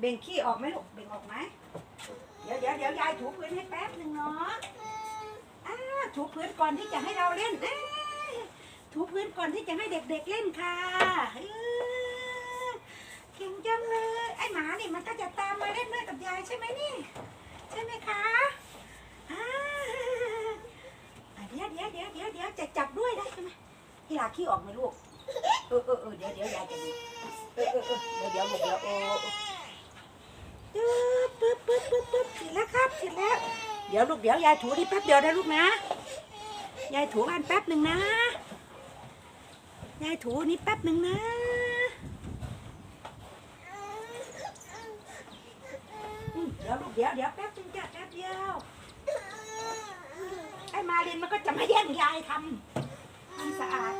เบ่งขี้ออกไหมลูกเบ่งออกไหมเดี๋ยวเดี๋ยวเดี๋ยวยายถูพื้นให้แป๊บหนึ่งเนาะอ้าถูพื้นก่อนที่จะให้เราเล่นอ้าถูพื้นก่อนที่จะให้เด็กๆเล่นค่ะเก่งจังเลยไอหมานี่มันก็จะตามมาเล่นด้วยกับยายใช่ไหมนี่ ใช่ไหมคะเดี๋ยวเดี๋ยวเดี๋ยวเดี๋ยวเดี๋ยวจะจับด้วยได้ใช่ไหมพี่ลาขี้ออกไหมลูกเออเออเดี๋ยวเดี๋ยวยายจะดูเออเออเดี๋ยวเดี๋ยวเดี๋ยวโอ้โอ้ ปึ๊บปึ๊บปึ๊บปึ๊บปึ๊บเสร็จแล้วครับเสร็จแล้ว เดี๋ยวลูกเดี๋ยวยายถูนี่แป๊บเดียวนะลูกนะ ยายถูอันแป๊บหนึ่งนะ ยายถูนี่แป๊บหนึ่งนะ เดี๋ยวลูกเดี๋ยวเดี๋ยวแป๊บนึงจ้ะแป๊บเดียว ไอ้มาเรียนมันก็จะมาแย่งยายทำทำสะอาด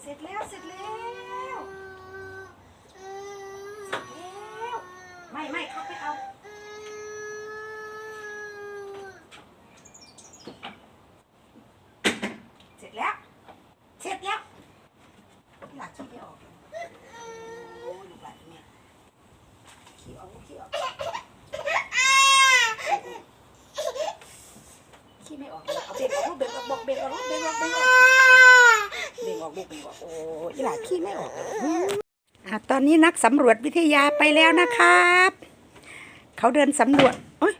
เสร็จแล้วเสร็จแล้วเสร็จแล้วไม่ไม่เขาไปเอา เสร็จแล้ว เสร็จแล้วหลักขี้ไม่ออกเลยโอ้ยลูกหลานเนี่ย ขี้ออกขี้ออกขี้ไม่ออกเลยเอาเบรกออกลูกเบรกออกบอกเบรกออกลูกเบรกออกเบรกออกเบรกออกลูกเบรกออกโอ้ยหลาขี้ไม่ออกอะตอนนี้นักสำรวจวิทยาไปแล้วนะครับ เขาเดินสำรวจโอ้ย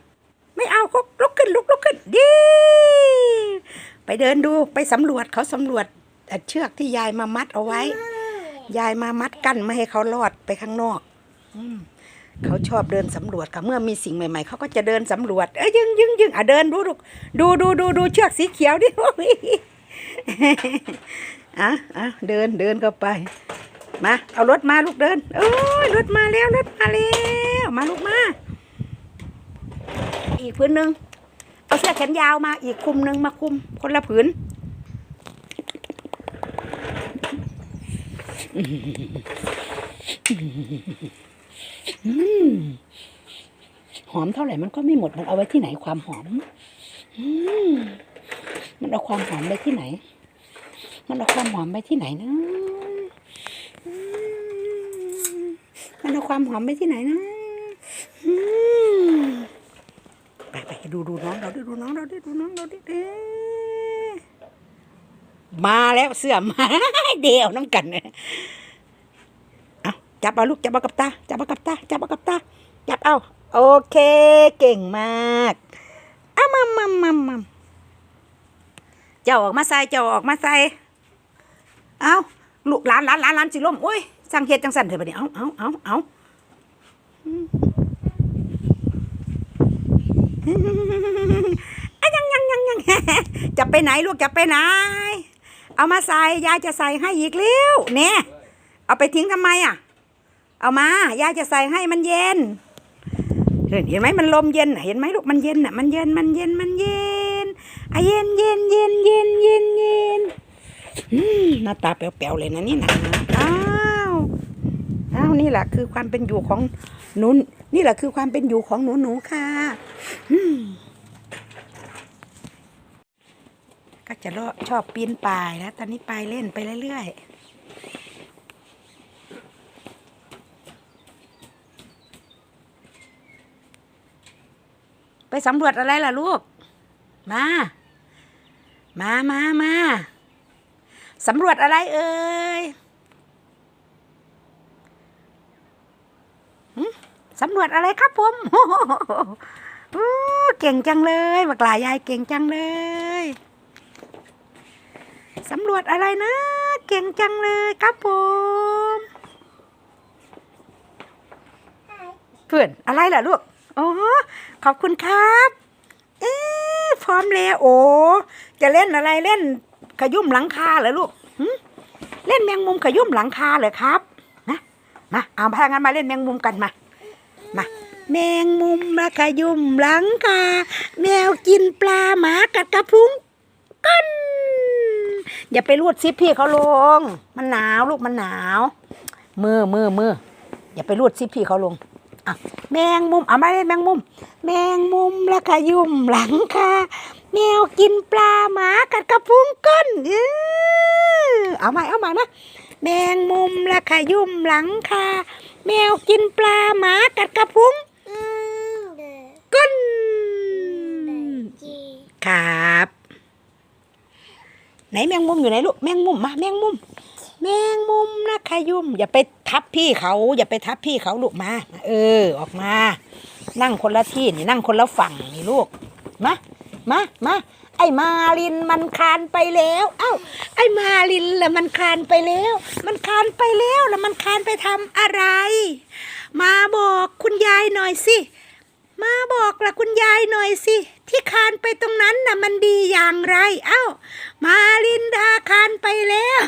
ไม่เอาก็ลุกขึ้นลุกลุกขึ้นดีไปเดินดูไปสำรวจเขาสำรวจเชือกที่ยายมามัดเอาไว้ ยายมามัดกั้นไม่ให้เขาลอดไปข้างนอกอม เขาชอบเดินสำรวจค่ะเมื่อมีสิ่งใหม่ๆเขาก็จะเดินสำรวจเอ้ยยึงยึงยึงอะเดินดูดูดูดูดูดูเชือกสีเขียวดิโอ้ยอะอะเดินเดินเข้าไปมาเอารถมาลูกเดินโอ้ยรถมาแล้วรถมาแล้วมาลูกมาอีกพื้นหนึ่งเอาเสื้อแขนยาวมาอีกคุมหนึ่งมาคุมคนละผืนอืม หอมเท่าไหร่มันก็ไม่หมด มันเอาไว้ที่ไหนความหอมอืมมันเอาความหอมไปที่ไหน มันเอาความหอมไปที่ไหนนะมันเอาความหอมไปที่ไหนนะอืมไปไปดูดูน้องเราดิดูน้องเราดิดูน้องเราดิเด้มาแล้วเสื้อมาเดียวน้ำกันเนี่ย จับเอาลูกจับเอากับตาจับเอากับตาจับเอากับตาจับเอาโอเคเก่งมากเอามัมมัมมัมมัมเจ้าออกมาใส่เจ้าออกมาใส่เอาลูกหลานหลานหลานหลานสิล่มโอ้ยสั่งเฮ็ดจังสั่นเถอะบัดนี้เอาเอาเอาเอาอะยังยังยังยังจะไปไหนลูกจะไปไหน เอามาใส่ยายจะใส่ให้อีกเร็วเนี่ยเอาไปทิ้งทำไมอะ เอามายายจะใส่ให้มันเย็น เห็นไหมมันลมเย็นเห็นไหมลูกมันเย็นน่ะมันเย็นมันเย็นมันเย็นอะเย็นเย็นเย็นเย็นเย็นเย็นหน้าตาแป๋วๆเลยนะนี่นะอ้าวอ้าวนี่แหละคือความเป็นอยู่ของหนุนนี่แหละคือความเป็นอยู่ของหนูหนูค่ะก็จะเลาะชอบปีนป่ายแล้ว ตอนนี้ไปเล่นไปเรื่อยๆ ไปสำรวจอะไรล่ะลูก มา มามามาสำรวจอะไรเอ่ยหึสำรวจอะไรครับผมโอ้เก่งจังเลยบักหลายยายเก่งจังเลยสำรวจอะไรนะ เก่งจังเลยครับผมเพื่อนอะไรล่ะลูก อ๋อ ขอบคุณครับ เอ๊พร้อมแล้วโอ้จะเล่นอะไรเล่นขยุ่มหลังคาเหรอลูกเล่นแมงมุมขยุ่มหลังคาเหรอครับ นะมาเอาพางั้นมาเล่นแมงมุมกันมา มา แมงมุมมาขยุ่มหลังคา แมวกินปลาหมากัดกระพุ้งกันอย่าไปรูดซิปพี่เขาลง มันหนาวลูกมันหนาว มือมือมืออย่าไปรูดซิปพี่เขาลง อะแมงมุมเอามาเลยแมงมุม แมงมุมและขยุ่มหลังคาแมวกินปลาหมากัดกระพุ้งก้นเออเอาใหม่เอาใหม่นะแมงมุมละขยุ่มหลังคาแมวกินปลาหมากัดกระพุ้งก้นครับ ไหนแมงมุมอยู่ไหนลูกแมงมุมมาแมงมุม แมงมุมนะขยุ่มอย่าไป ทับพี่เขาอย่าไปทับพี่เขาลูกมา เออ ออกมา นั่งคนละที่นี่นั่งคนละฝั่งนี่ลูกมามามาไอ้มาลินมันคานไปแล้ว เอ้า ไอ้มาลินละมันคานไปแล้ว มันคานไปแล้วแล้วมันคานไปทำอะไร มาบอกคุณยายหน่อยสิ มาบอกละคุณยายหน่อยสิ ที่คานไปตรงนั้นน่ะมันดีอย่างไร เอ้า มาลินดาคานไปแล้ว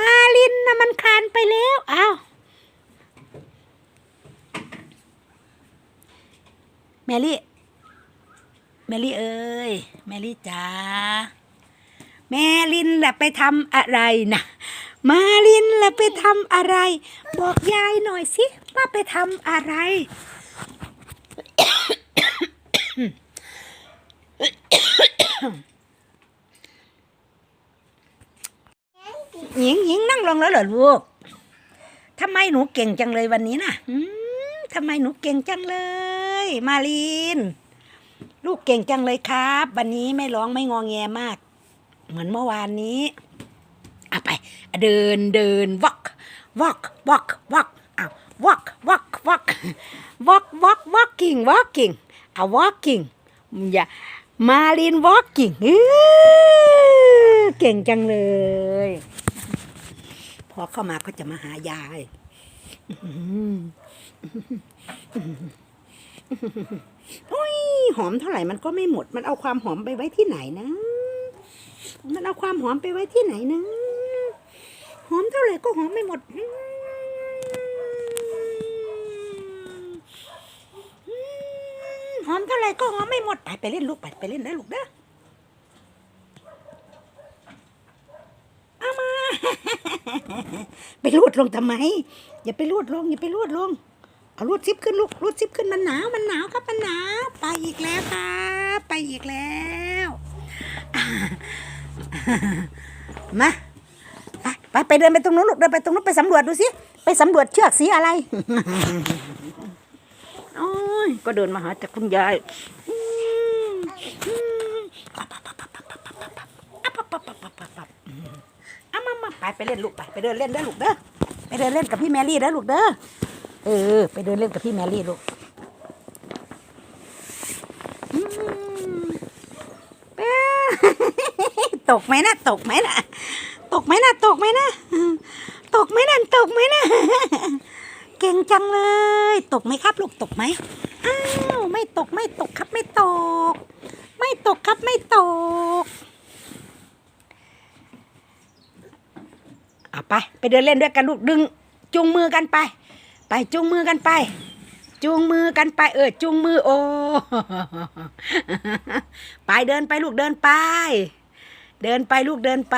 มาลินน่ะมันคานไปแล้วเอ้าแมรี่แมรี่เอ้ยแมรี่จ๋าแมลินล่ะไปทำอะไรนะมาลินล่ะไปทำอะไร บอกยายหน่อยสิว่าไปทำอะไร หญิงหญิงนั่งลงแล้วเหรอลูกทำไมหนูเก่งจังเลยวันนี้นะ่ะอืมทำไมหนูเก่งจังเลย มาลินลูกเก่งจังเลยครับ วันนี้ไม่ร้องไม่งองแงมาก เหมือนเมื่อวานนี้เอาไป เดินเดิน walk walk walk walk อ้าว walk walk walk walk walk walking walking เอา walking อย่ามาลิน walking อื้อเก่งจังเลย อเข้ามาก็จะมาหายายอื้อหือโอ้ยหอมเท่าไหร่มันก็ไม่หมด มันเอาความหอมไปไว้ที่ไหนนะ มันเอาความหอมไปไว้ที่ไหนนะ หอมเท่าไหร่ก็หอมไม่หมดหอมเท่าไหร่ก็หอมไม่หมด ไปไปเล่นลูกไปไปเล่นนะลูกเด้อเอามา ไปรูดลงทำไม อย่าไปรูดลง อย่าไปรูดลง เอารูดซิปขึ้นลูกรูดซิปขึ้นมันหนาวมันหนาวครับมันหนาวไปอีกแล้วครับไปอีกแล้วมาไปไปไปเดินไปตรงนู้นลูกเดินไปตรงนู้นไปสำรวจดูสิไปสำรวจเชือกสีอะไรโอ้ยก็เดินมาหาจากคุณยายอืมอืมเอามามา ไปไปเล่นลูกไปไปเดินเล่นเด้อลูกเด้อไปเดินเล่นกับพี่แมรี่เด้อลูกเด้อเออ ไปเดินเล่นกับพี่แมรี่ลูกตกไหมนะตกไหมนะตกไหมนะตกไหมนะตกไหมนะตกไหมนะเก่งจังเลย ตกไหมครับ ลูกตกไหมอ้าวไม่ตกไม่ตกครับไม่ตก ไม่ตกครับไม่ตก เอาไป ไปเดินเล่นด้วยกันลูกดึงจูงมือกันไป ไปจูงมือกันไปจูงมือกันไป เออจูงมือโอไปเดินไปลูกเดินไป เดินไปลูกเดินไป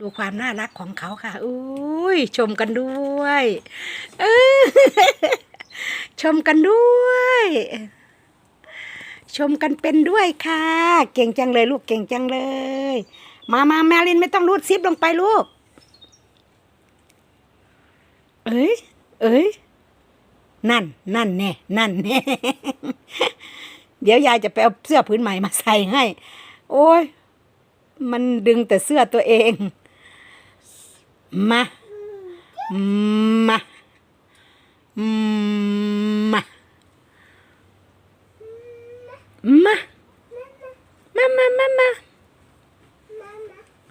ดูความน่ารักของเขาค่ะอุ้ยชมกันด้วยเออชมกันด้วย ชมกันเป็นด้วยค่ะ เก่งจังเลยลูกเก่งจังเลย มามาแมรินไม่ต้องรูดซิปลงไปลูก เอ้ย เอ้ย นั่น นั่นแน่ นั่นแน่ เดี๋ยวยายจะไปเอาเสื้อผืนใหม่มาใส่ให้ โอ้ย มันดึงแต่เสื้อตัวเอง มา มา มา มา มา มา มา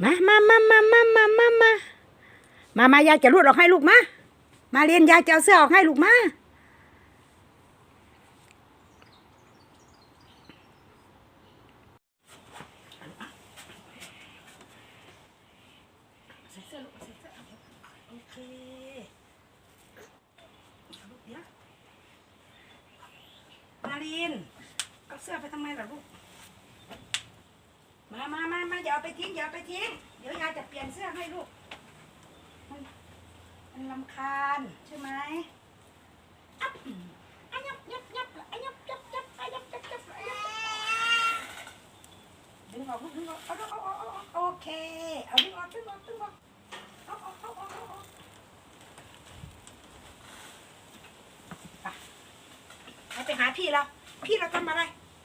มามามามามามามามา มามายายจะรูดออกให้ลูกมา มาเรียนยายจะเอาเสื้อออกให้ลูกมาใส่เอาเดี๋ยนเอาเสื้อไปทำไมล่ะลูก อย่าเอาไปทิ้งอย่าไปทิ้ง เดี๋ยวยายจะเปลี่ยนเสื้อให้ลูก มันมันลำคาญใช่ไหมอับอันยับยับยับอันยับยับยับอันยับยับยับอันยับอกลูกดึงออกเอาเอาเอาเอาโอเคเอาดึงออกดึงออกดึงออกเอาเอาเอาเอาเอาเอาไปให้ไปหาพี่เราพี่เราทำอะไร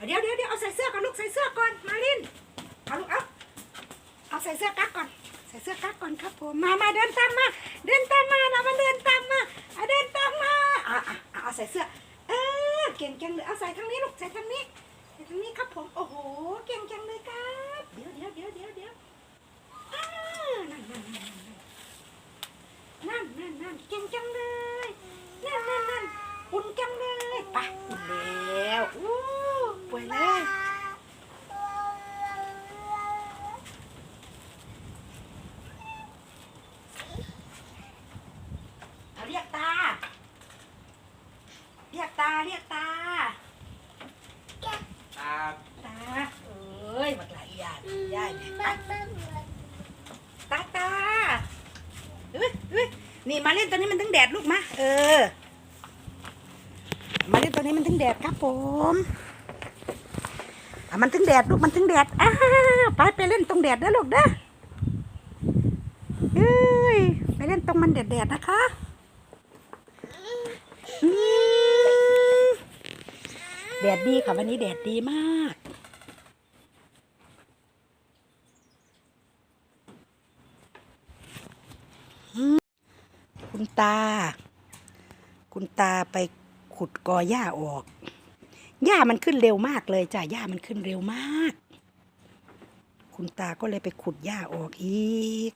เดี๋ยวเดี๋ยวเดี๋ยวเอาใส่เสื้อก่อนลูกใส่เสื้อก่อนมาลินเอาลูกเอา เอาใส่เสื้อกั๊กก่อน ใส่เสื้อกั๊กก่อนครับผมมามาเดินตามมา เดินตามมาเรามาเดินตามมาเอาเดินตามมาอะอะอะเอาใส่เสื้อ เออเก่งจังเลยเอาใส่ทางนี้ลูกใส่ทางนี้ใส่ทางนี้ครับผมโอ้โหเก่งจังเลยครับเดี๋ยวเดี๋ยวเดี๋ยวเดี๋ยวเดี๋ยวนั่นนั่นนั่นนั่นนั่นนั่นเก่งจังเลยนั่นนั่นนั่นอุ่นจังเลยไปอุ่นแล้วอู้ป่วยเลยเอาเรียกตา เรียกตาเรียกตา ครับ ตา เอ้ยบักหลายอย่างยายเนี่ยตาตาตาเอ้ยเอ้ยนี่มาเล่น ตอนนี้มันถึงแดดลูกมาเออมาเล่นตอนนี้มันถึงแดดครับผมมันถึงแดดลูกมันถึงแดดอ้าไปไปเล่นตรงแดดนะลูกเด้อเอ้ยไปเล่นตรงมันแดดแดดนะคะแดดดีค่ะวันนี้แดดดีมาก คุณ ตา คุณตาไปขุดกอหญ้าออก หญ้ามันขึ้นเร็วมากเลยจ้ะหญ้ามันขึ้นเร็วมาก คุณตาก็เลยไปขุดหญ้าออกอีก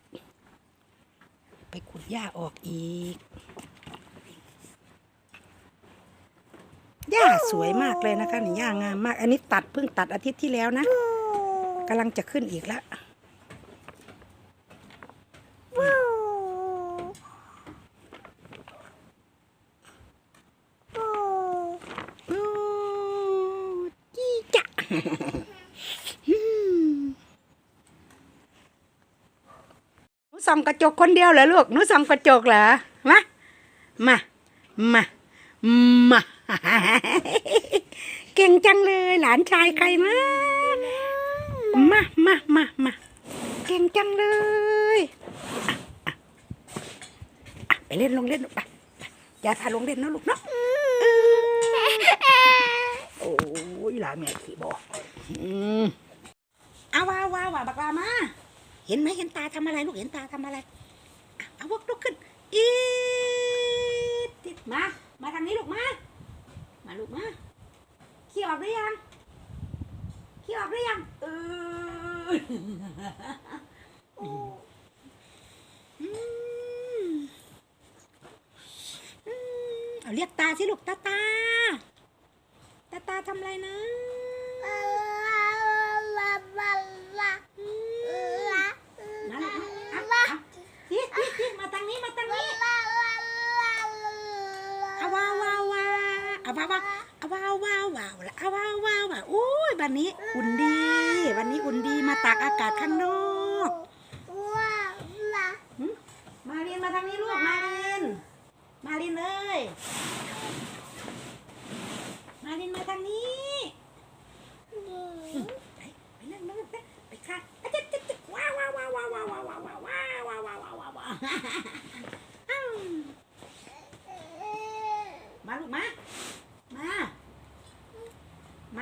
ไปขุดหญ้าออกอีก หญ้าสวยมากเลยนะคะนี่หญ้างามมาก อันนี้ตัดเพิ่งตัดอาทิตย์ที่แล้วนะกำลังจะขึ้นอีกแล้วโอ้จี้จะอืมหนู ส่องกระจกคนเดียวเหรอลูกหนูส่องกระจกเหรอมามามามาเก่งจังเลย หลานชายใครมามามามามาเก่งจังเลยไปเล่นลงเล่นลูกไปไปอย่าพาลงเล่นนะลูกเนาะโอ้ยหลานแม่ขี่บอกอืมเอาว้าวว้าวว้าบักลามา เห็นไหมเห็นตาทำอะไรลูกเห็นตาทำอะไรเอาวกลุกขึ้นอีติดมา มาทางนี้ลูกมา มาลูกมาขี้ออกหรือยังขี้ออกหรือยังเอออืมอืมเอาเรียกตาสิลูกตาตา ตาตาทำอะไรนะ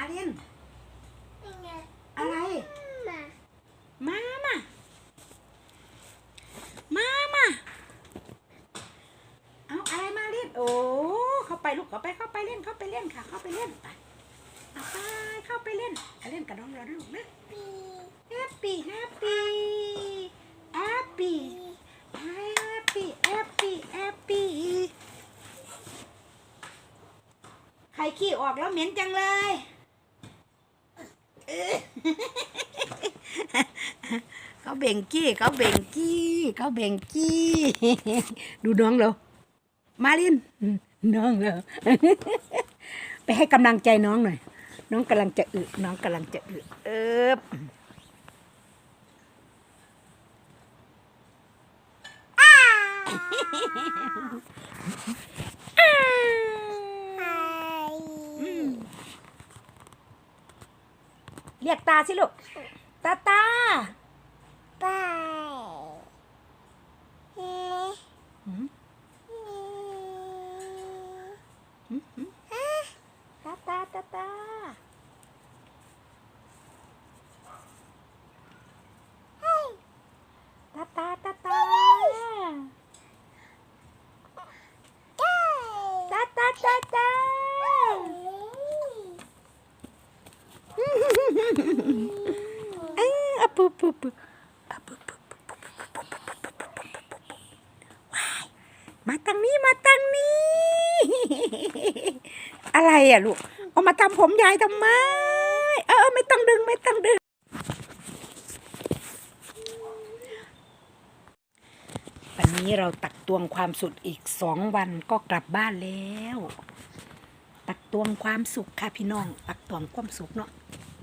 มาเรียนอะไร มามามามาเอาอะไรมาเล่น โอ้ เข้าไปลูกเข้าไป เข้าไปเล่น เข้าไปเล่นค่ะ เข้าไปเล่นไปเอาไป เข้าไปเล่นไปเล่นกับน้องเรานะลูกนะแฮปปี้แฮปปี้แฮปปี้แฮปปี้แฮปปี้แฮปปี้ใครขี้ออกแล้วเหม็นจังเลย เอ้ยเขาเบ่งกี้เขาเบ่งกี้เขาเบ่งกี้ ดูน้องเรามาลินน้องเราไปให้กำลังใจน้องหน่อย น้องกำลังจะอึน้องกำลังจะอึเอิบอืม เรียกตาสิลูก ตาตาไปเอ๊ะหืมอืมตาตาตาตาเฮ้ตาตา อะไรอะลูก เอามาทำผมยายทำไม เออไม่ต้องดึงไม่ต้องดึง วันนี้เราตักตวงความสุขอีกสองวันก็กลับบ้านแล้ว ตักตวงความสุขค่ะพี่น้อง ตักตวงความสุขเนาะ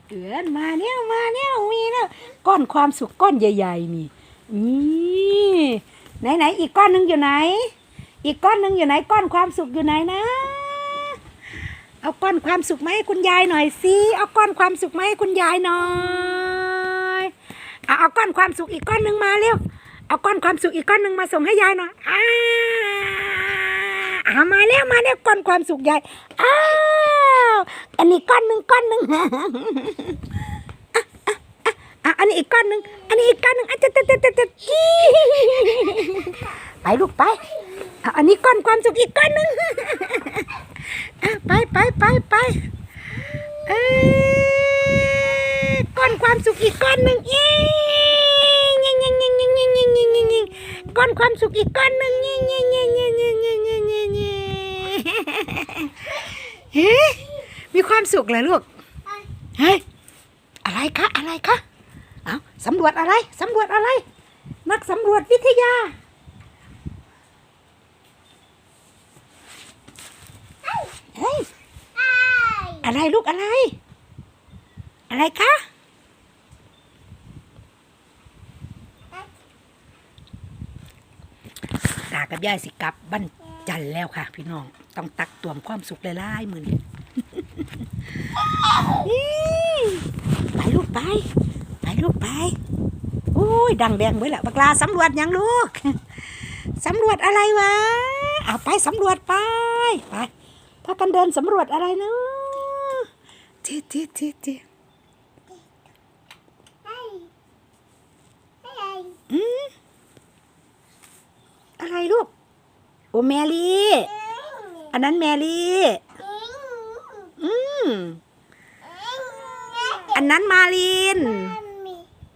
เอือนมาเนี่ยมาเนี่ยมีแล้วก้อนความสุขก้อนใหญ่ ๆ นี่นี่ไหนไหนๆอีกก้อนหนึ่งอยู่ไหน อีกก้อนหนึ่งอยู่ไหนก้อนความสุขอยู่ไหนนะ เอาก้อนความสุขมาให้คุณยายหน่อยสิเอาก้อนความสุขมาให้คุณยายหน่อยเอาเอาก้อนความสุขอีกก้อนหนึ่งมาเร็วเอาก้อนความสุขอีกก้อนหนึ่งมาส่งให้ยายหน่อยอ้าอามาแล้วมาแล้วก้อนความสุขยายอ้าวอันนี้ก้อนหนึ่งก้อนหนึ่ง อะอันนี้อีกก้อนหนึ่งอันนี้อีกก้อนหนึ่งอะจะจะจะจะจะจี้ไปลูกไปอาอันนี้ก้อนความสุขอีกก้อนหนึ่งอะไปไปไปไปเอ้ยก้อนความสุขอีกก้อนหนึ่งเย้ยิงยิงยิงยิงยิงยิงยิงยิงยิงก้อนความสุขอีกก้อนหนึ่งยิงยิงยิงยิงยิงยิงยิงยิงยิงเฮ้ยมีความสุขเลยลูกเฮ้ยอะไรคะอะไรคะ สำรวจอะไร สำรวจอะไร นักสำรวจวิทยาเฮ้ยอะไรลูกอะไร อะไรคะตากับยายสิกลับบ้านจันแล้วค่ะ พี่น้อง ต้องตักตวงความสุขหลายๆมือนี้อี้ไปลูกไป ลูกไปโอ้ยดังแดงไว้ละบักลาสำรวจยังลูกสำรวจอะไรวะเอาไปสำรวจไปไปพากันเดินสำรวจอะไรเนาะทีทีทีทีไอ้ไอ้อืมอะไรลูก โอแมรี่ อันนั้นแมรี่ อืม อันนั้นมาลิน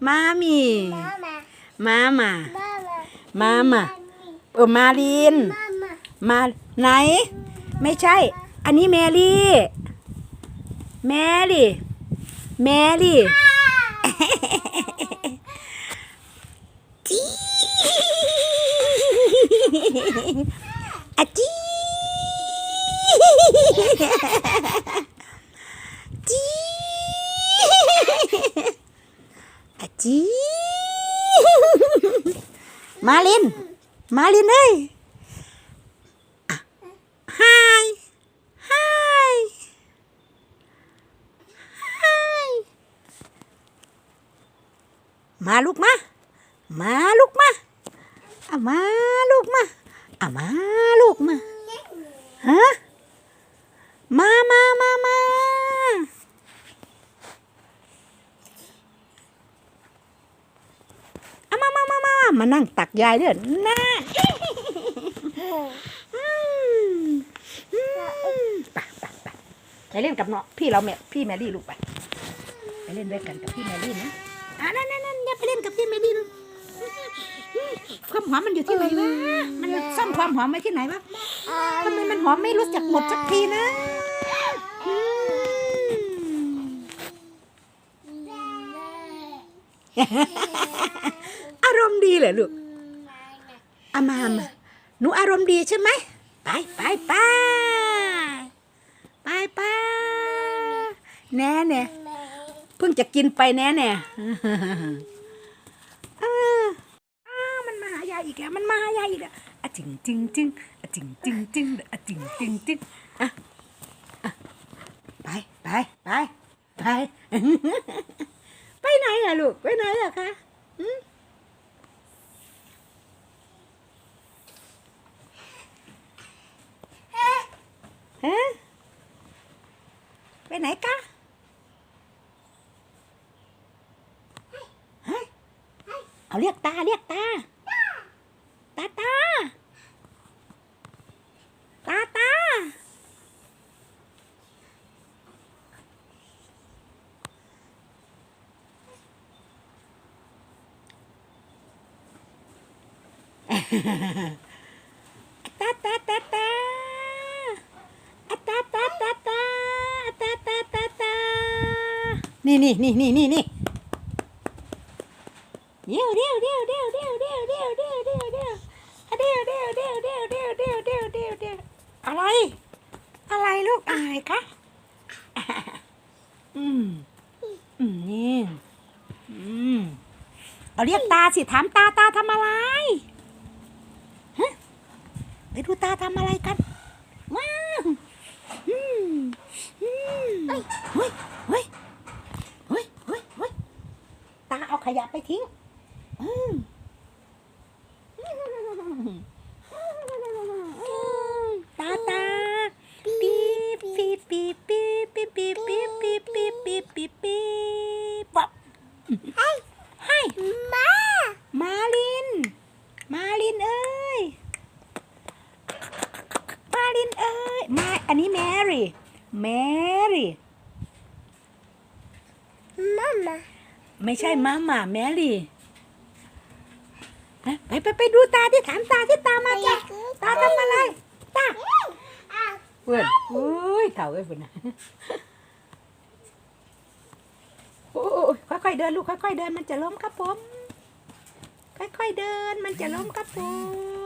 มามีมามามามาเออมาลิน มาไหน ไม่ใช่ อันนี้แมรี่ แมรี่ แมรี่จีอะจีจีอะ จีมาลิน มาลินเอ้ยอะไฮไฮไฮมาลูกมา มาลูกมาอามาลูกมาอามาลูกมาฮะมามามามา เอามามามามามานั่งตักยายเด้อนะอืมอืมไปไปไปไปเล่นกับเนาะพี่เราแม่พี่แมรี่ลูกไปไปเล่นด้วยกันกับพี่แมรี่นะอ่านั่นนั่นนั่นอย่าไปเล่นกับพี่แมรี่นะความหอมมันอยู่ที่ไหนวะ มันซ่อนความหอมไว้ที่ไหนวะทำไมมันหอมไม่รู้จักหมดสักทีนะอืมอารม ณ์ดีเหรอลูกอามามาหนูอารมณ์ดีใช่ไหมไปไปไปไปไปแน่แน่เพิ่งจะกินไปแน่แน่อ้ามันมาหายายอีกแล้วมันมาหายายอีกแล้วอะจิงจิงจิงอะจิงจิงจิงอะจิงจิงจิงอะอะไปไปไปไปไปไหนอะอะลูกไปไหนอะคะ hả bên này cá hả เอาเรียกตาเรียกตาตาตาตาตาฮ่าฮ่าฮ่า นี่นี่นี่นี่นี่เดี๋ยวเดี๋ยวเดี๋ยวเดี๋ยวเดี๋ยวเดี๋ยวเดี๋ยวเดี๋ยวเดี๋ยวเดี๋ยวเดี๋ยวเดี๋ยวเดี๋ยวเดี๋ยวเดี๋ยวเดี๋ยวเดี๋ยวเดี๋ยวเดี๋ยวอะไร อะไรลูกอะไรคะอืมอืมนี่อืมเอาเรียกตาสิถามตาตาทำอะไรไปดูตาทำอะไรกันว้าวอืมอืมเฮ้ยเฮ้ยเฮ้ยเฮ้ยเฮ้ยตา เอาขยะไปทิ้งอืมตาตาปี๊บปี๊บปี๊บปี๊บปี๊บปี๊บปี๊บปี๊บปี๊บปี๊บปี๊บปี๊บวับให้ให้มามาลิน มาลินเอ้ย มาลินเอ้ย มาอันนี้แมรี่แมรี่มามา ไม่ใช่มาม่าแมรี่นะไปไปไปดูตาที่ถามตาที่ตามาจ้ะตาทำอะไรตาอ้าวเพื่อนอุ้ยเถ่าเอ้ยเพื่อนนะโอ้ยค่อยๆเดินลูกค่อยๆเดินมันจะล้มครับผม ค่อยๆเดินมันจะล้มครับผม